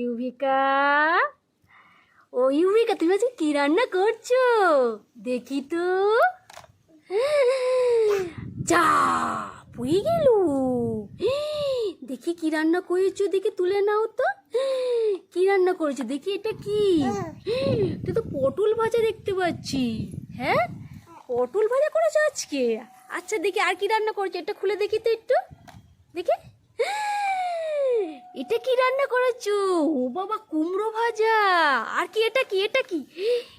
ইউভিকা। ও ইউভিকা, তুমি আজকে কি রান্না করছ? দেখি তো। যা পুয়ে গেল। দেখি কি রান্না করেছ, দেখি তুলে নাও তো। কি রান্না করেছ, দেখি এটা কি? এটা তো পটল ভাজা দেখতে পাচ্ছি। হ্যাঁ? পটল ভাজা করেছ আজকে? আচ্ছা দেখি আর কি রান্না করেছ, এটা খুলে দেখি তো একটু। দেখি। এটা কি রান্না করেছ? ও বাবা, কুমড়ো ভাজা। আর কি, এটা কি এটা কি?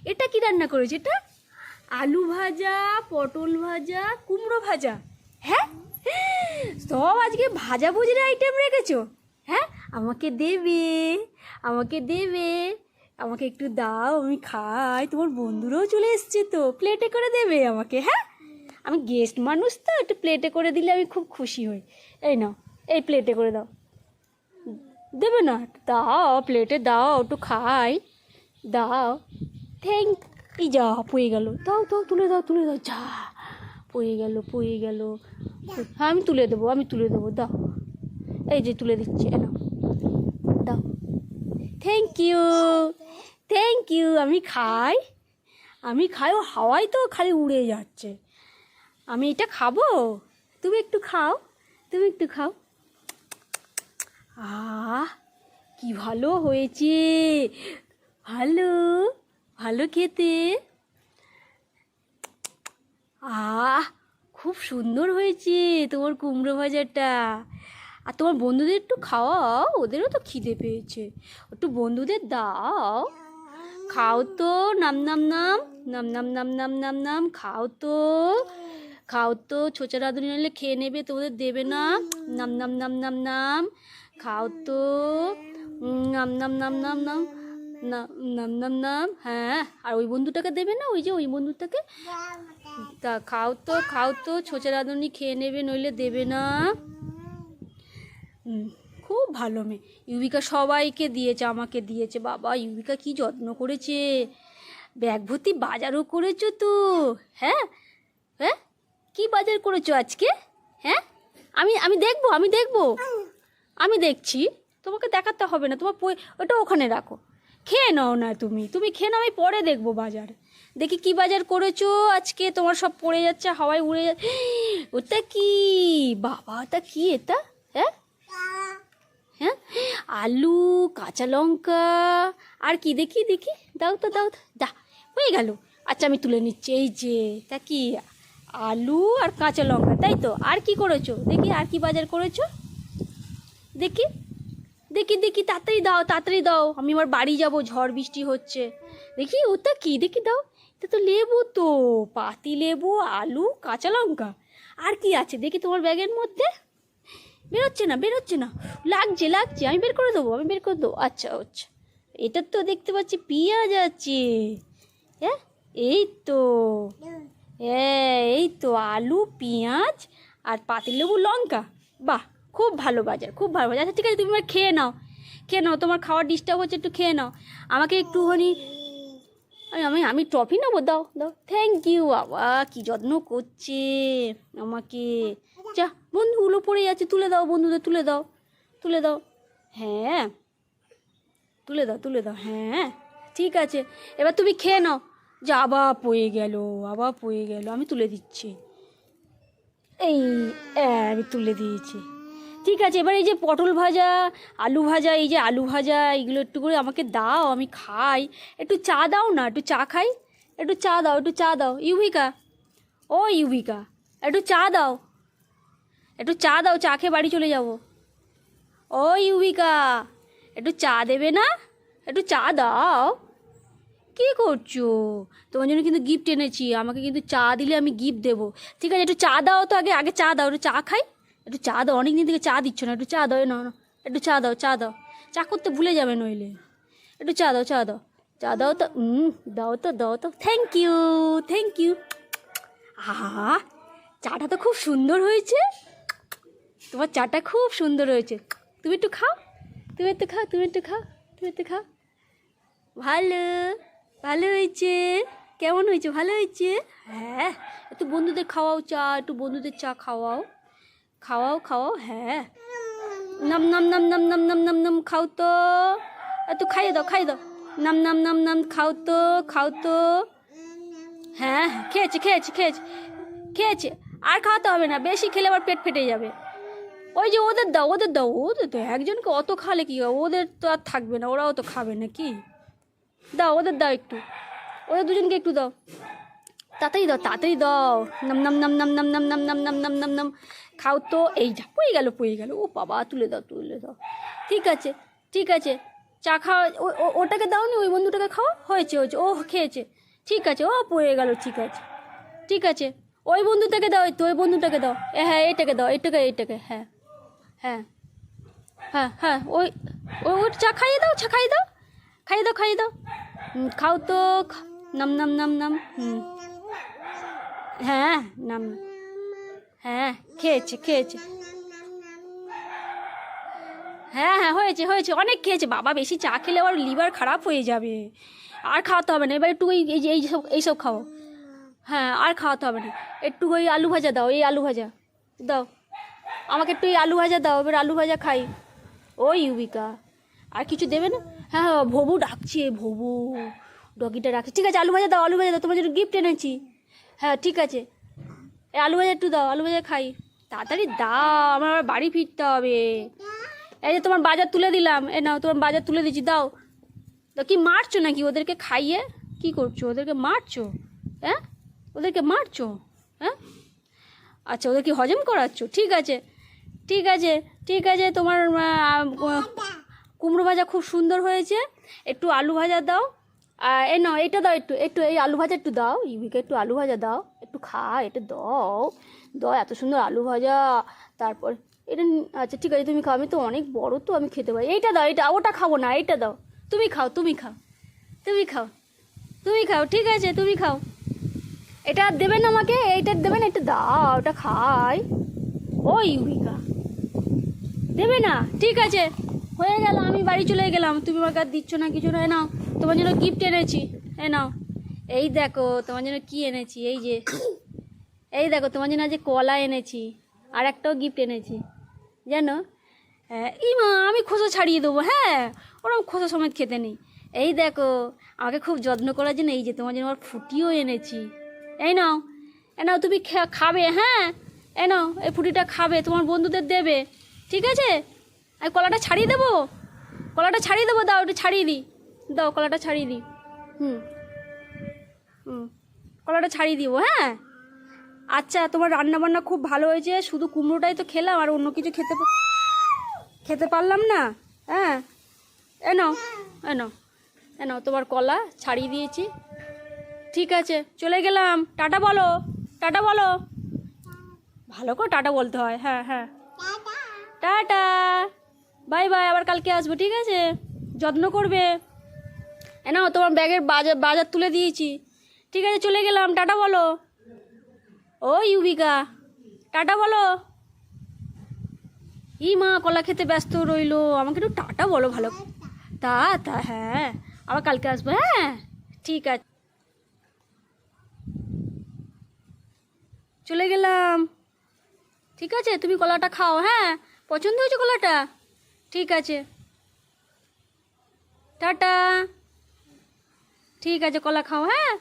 এটা কি রান্না করেছ এটা? আলু ভাজা, পটল ভাজা, কুমড়ো ভাজা। হ্যাঁ? সব আজকে ভাজা ভুজির আইটেম রেখেছো? হ্যাঁ? আমাকে দেবে আমাকে দেবে। আমাকে একটু দাও, আমি খাই। তোমার বন্ধুরাও চলে এসছে তো প্লেটে করে দেবে আমাকে হ্যাঁ? আমি গেস্ট মানুষ তো, একটু প্লেটে করে দিলে আমি খুব খুশি হই। এই নাও, এই প্লেটে করে দাও। দেবে না। দাও প্লেটে দাও, একটু খাই। দাও। থ্যাংক এই যা পয়ে গেল। দাও দাও, তুলে দাও তুলে দাও। যা পয়ে গেল পয়ে গেল। হ্যাঁ আমি তুলে দেবো, আমি তুলে দেবো, দাও। এই যে, তুলে দিচ্ছি নাও। দাও। থ্যাংক ইউ থ্যাংক ইউ আমি খাই। আমি খাই, ও হাওয়াই তো খালি উড়ে যাচ্ছে। আমি এটা খাব? তুমি একটু খাও। তুমি একটু খাও। আহ কি ভালো হয়েছে ভালো ভালো খেতে আহ খুব সুন্দর হয়েছে তোমার কুমড়ো ভাজাটা আর তোমার বন্ধুদের একটু খাওয়াও ওদেরও তো খিদে পেয়েছে একটু বন্ধুদের দাও খাও তো নাম নাম নাম নাম নাম নাম নাম নাম নাম খাও তো খাও তো ছোচা রাঁধুনি নিলে খেয়ে নেবে তোমাদের দেবে না নাম নাম নাম নাম নাম খাও তো। নাম নাম নাম নাম নাম নাম নাম নাম হ্যাঁ। আর ওই বন্ধুটাকে দেবে না? ওই যে, ওই বন্ধুটাকে? তা খাও তো খাও তো, ছোচা রাঁধুনি খেয়ে নেবে, নইলে দেবে না। খুব ভালো মেয়ে। ইউবিকা সবাইকে দিয়েছে, আমাকে দিয়েছে। বাবা, ইউবিকা কি যত্ন করেছে? ব্যাগ ভর্তি বাজারও করেছ তো? হ্যাঁ? হ্যাঁ? কি বাজার করেছ আজকে? হ্যাঁ? আমি আমি দেখব আমি দেখব। আমি দেখছি, তোমাকে দেখাতে হবে না, তোমার ওটা ওখানে রাখো। খেয়ে নাও না তুমি তুমি খেয়ে নাও, আমি পরে দেখব বাজার। দেখি কি বাজার করেছ আজকে, তোমার সব পড়ে যাচ্ছে, হাওয়ায় উড়ে যাচ্ছে ওটা কি? বাবা, ওটা কি এটা? হ্যাঁ? হ্যাঁ? আলু, কাঁচা লঙ্কা, আর কি দেখি দেখি। দাও তো, দাও দা হয়ে গেল। আচ্ছা আমি তুলে নিচ্ছি, এই যে তা কি? আলু আর কাঁচা লঙ্কা, তাই তো? আর কি করেছ? দেখি, আর কি বাজার করেছ? দেখি দেখি দেখি, তাড়াতাড়ি দাও তাড়াতাড়ি দাও। আমি আমার বাড়ি যাব, ঝড় বৃষ্টি হচ্ছে। দেখি, ওটা কি? দেখি দাও, এটা তো লেবু তো। পাতি লেবু, আলু, কাঁচা লঙ্কা। আর কি আছে? দেখি তোমার ব্যাগের মধ্যে। বেরোচ্ছে না বেরোচ্ছে না। লাগছে লাগছে, আমি বের করে দেবো, আমি বের করে দেবো। আচ্ছা আচ্ছা। এটা তো দেখতে পাচ্ছি পেঁয়াজ আছে। হ্যাঁ এই তো। হ্যাঁ এই তো, আলু, পেঁয়াজ আর পাতিলেবু লঙ্কা। বাহ খুব ভালো বাজার, খুব ভালো বাজার। আচ্ছা ঠিক আছে, তুমি খেয়ে নাও। খেয়ে নাও, তোমার খাওয়ার ডিস্টার্ব হচ্ছে, একটু খেয়ে নাও। আমাকে একটুখানি আমি আমি আমি ট্রফি নেব, দাও দাও। থ্যাংক ইউ বাবা, কি যত্ন করছে আমাকে। যা বন্ধুগুলো পড়ে যাচ্ছে, তুলে দাও, বন্ধুদের, তুলে দাও তুলে দাও। হ্যাঁ তুলে দাও তুলে দাও হ্যাঁ ঠিক আছে। এবার তুমি খেয়ে নাও। যা, আবার পয়ে গেল, আবার পয়ে গেল, আমি তুলে দিচ্ছি। এই, আমি তুলে দিয়েছি। ঠিক আছে এবার এই যে পটল ভাজা আলু ভাজা এই যে আলু ভাজা এইগুলো একটু করে আমাকে দাও আমি খাই একটু চা দাও না একটু চা খাই একটু চা দাও একটু চা দাও ইউভিকা ও ইউভিকা একটু চা দাও একটু চা দাও চা খেয়ে বাড়ি চলে যাব ও ইউভিকা একটু চা দেবে না একটু চা দাও কী করছ তোমার জন্য কিন্তু গিফট এনেছি আমাকে কিন্তু চা দিলে আমি গিফট দেবো ঠিক আছে একটু চা দাও তো আগে আগে চা দাও একটু চা খাই একটু চা দাও অনেক দিন থেকে চা দিচ্ছ না, একটু চা দাও না একটু চা দাও চা দাও। চা করতে ভুলে যাবে নইলে। একটু চা দাও চা দাও। চা দাও তো হুম দাও তো দাও তো। থ্যাংক ইউ থ্যাংক ইউ আহা, চাটা তো খুব সুন্দর হয়েছে। তোমার চাটা খুব সুন্দর হয়েছে। তুমি একটু খাও, তুমি একটু খাও, তুমি একটু খাও, তুমি একটু খাও। ভালো ভালো হয়েছে। কেমন হয়েছে? ভালো হয়েছে? হ্যাঁ একটু বন্ধুদের খাওয়াও চা, একটু বন্ধুদের চা খাওয়াও। খাওয়াও খাওয়াও হ্যাঁ। নাম নাম নাম নাম নাম নাম নাম নাম খাও তো। একটু খাইয়ে দাও খাইয়ে দাও। নাম নাম নাম নাম, খাও তো খাও তো। হ্যাঁ হ্যাঁ খেয়েছে খেয়েছে খেয়েছে। খেয়েছে। আর খাওয়াতে হবে না, বেশি খেলে আবার পেট ফেটে যাবে। ওই যে ওদের দাও ওদের দাও, ওদের তো একজনকে অত খালে কি ওদের তো আর থাকবে না, ওরাও তো খাবে না কি দাও, ওদের দাও একটু। ওদের দুজনকে একটু দাও। তাড়াতাড়ি দাও তাড়াতাড়ি দাও নাম নাম নাম নাম নাম নাম নাম নাম নাম নাম নাম নাম খাও তো এই যা পড়ে গেল পড়ে গেল ও বাবা তুলে দাও তুলে দাও ঠিক আছে ঠিক আছে চা খাওয়া ওটাকে দাও নি ওই বন্ধুটাকে খাও হয়েছে হয়েছে ও খেয়েছে ঠিক আছে ও পড়ে গেল ঠিক আছে ঠিক আছে ওই বন্ধুটাকে দাও তো ওই বন্ধুটাকে দাও এ হ্যাঁ এইটাকে দাও এইটাকে এইটাকে হ্যাঁ হ্যাঁ হ্যাঁ হ্যাঁ ওই ওই চা খাইয়ে দাও চা খাইয়ে দাও খাইয়ে দাও খাইয়ে দাও খাও তো নাম নাম নাম নাম হুম হ্যাঁ নাম হ্যাঁ খেয়েছে খেয়েছে। হ্যাঁ হ্যাঁ হয়েছে হয়েছে, অনেক খেয়েছে। বাবা, বেশি চা খেলে আবার লিভার খারাপ হয়ে যাবে। আর খাওয়াতে হবে না। এবার একটু ওই এই এই সব এইসব খাও। হ্যাঁ আর খাওয়াতে হবে না। একটু ওই আলু ভাজা দাও, এই আলু ভাজা। দাও। আমাকে একটু এই আলু ভাজা দাও, এবার আলু ভাজা খাই। ওই ইউবিকা। আর কিছু দেবে না? হ্যাঁ হ্যাঁ ভবু ডাকছে, ভবু। ডগিটা ডাকছে। ঠিক আছে, আলু ভাজা দাও, আলু ভাজা দাও, তোমার জন্য গিফট এনেছি। হ্যাঁ ঠিক আছে। আলু ভাজা একটু দাও, আলু ভাজা খাই। তাড়াতাড়ি দাও, আমার আবার বাড়ি ফিরতে হবে। এই যে তোমার বাজার তুলে দিলাম। এ নাও, তোমার বাজার তুলে দিচ্ছি, দাও। তো কি মারছো নাকি ওদেরকে খাইয়ে? কি করছ? ওদেরকে মারছো? হ্যাঁ? ওদেরকে মারছো? হ্যাঁ? আচ্ছা ওদের কি হজম করাচ্ছ? ঠিক আছে ঠিক আছে ঠিক আছে, তোমার কুমড়ো ভাজা খুব সুন্দর হয়েছে। একটু আলু ভাজা দাও। আর এ এটা দাও একটু একটু এই আলু ভাজা একটু দাও ইউবিকে একটু আলু ভাজা দাও, একটু খা, এটা দাও দাও, এত সুন্দর আলু ভাজা, তারপর এটা আচ্ছা ঠিক আছে, তুমি খাও, আমি তো অনেক বড় তো, আমি খেতে পারি। এইটা দাও এটা ওটা খাব না, এইটা দাও, তুমি খাও তুমি খাও তুমি খাও তুমি খাও, ঠিক আছে, তুমি খাও। এটা দেবেন আমাকে, এইটা দেবেন এটা দাও, ওটা খাই। ও ইউবিকা দেবে না, ঠিক আছে, হয়ে গেল, আমি বাড়ি চলে গেলাম, তুমি আমাকে আর দিচ্ছ না, কিছু না নাও। তোমার জন্য গিফট এনেছি। এ নাও। এই দেখো, তোমার জন্য কি এনেছি? এই যে। এই দেখো, তোমার জন্য আজ কলা এনেছি, আর একটাও গিফট এনেছি। জানো? হ্যাঁ এই মা আমি খোসা ছাড়িয়ে দেবো হ্যাঁ? ওরকম খোসা সমেত খেতে নেই। এই দেখো, আমাকে খুব যত্ন করার জন্য এই যে তোমার জন্য আমার ফুটিও এনেছি। এই নাও। এ নাও, তুমি খাবে হ্যাঁ? এ নাও, এই ফুটিটা খাবে, তোমার বন্ধুদের দেবে। ঠিক আছে? আর কলাটা ছাড়িয়ে দেবো? কলাটা ছাড়িয়ে দেবো, দাও, একটু ছাড়িয়ে দিই। দাও কলাটা ছাড়িয়ে দিই। হুম। হুম। কলাটা ছাড়িয়ে দিব হ্যাঁ? আচ্ছা তোমার রান্না বান্না খুব ভালো হয়েছে শুধু কুমড়োটাই তো খেলাম আর অন্য কিছু খেতে খেতে পারলাম না? হ্যাঁ? এ নাও এ নাও এ নাও তোমার কলা ছাড়িয়ে দিয়েছি। ঠিক আছে চলে গেলাম। টাটা বলো টাটা বলো। ভালো করে টাটা বলতে হয় হ্যাঁ হ্যাঁ। টাটা। বাই বাই আবার কালকে আসব ঠিক আছে? যত্ন করবে। নাও, তোমার ব্যাগের বাজার বাজার তুলে দিয়েছি। ঠিক আছে, চলে গেলাম। টাটা বলো। ও, ইউবিকা। টাটা বলো। ই মা, কলা খেতে ব্যস্ত রইল। আমাকে একটু টাটা বলো ভালো। তা তা হ্যাঁ। আবার কালকে আসব হ্যাঁ? ঠিক আছে। চলে গেলাম। ঠিক আছে, তুমি কলাটা খাও হ্যাঁ? পছন্দ হয়েছে কলাটা? ঠিক আছে। টাটা। ঠিক আছে কলা খাও হ্যাঁ?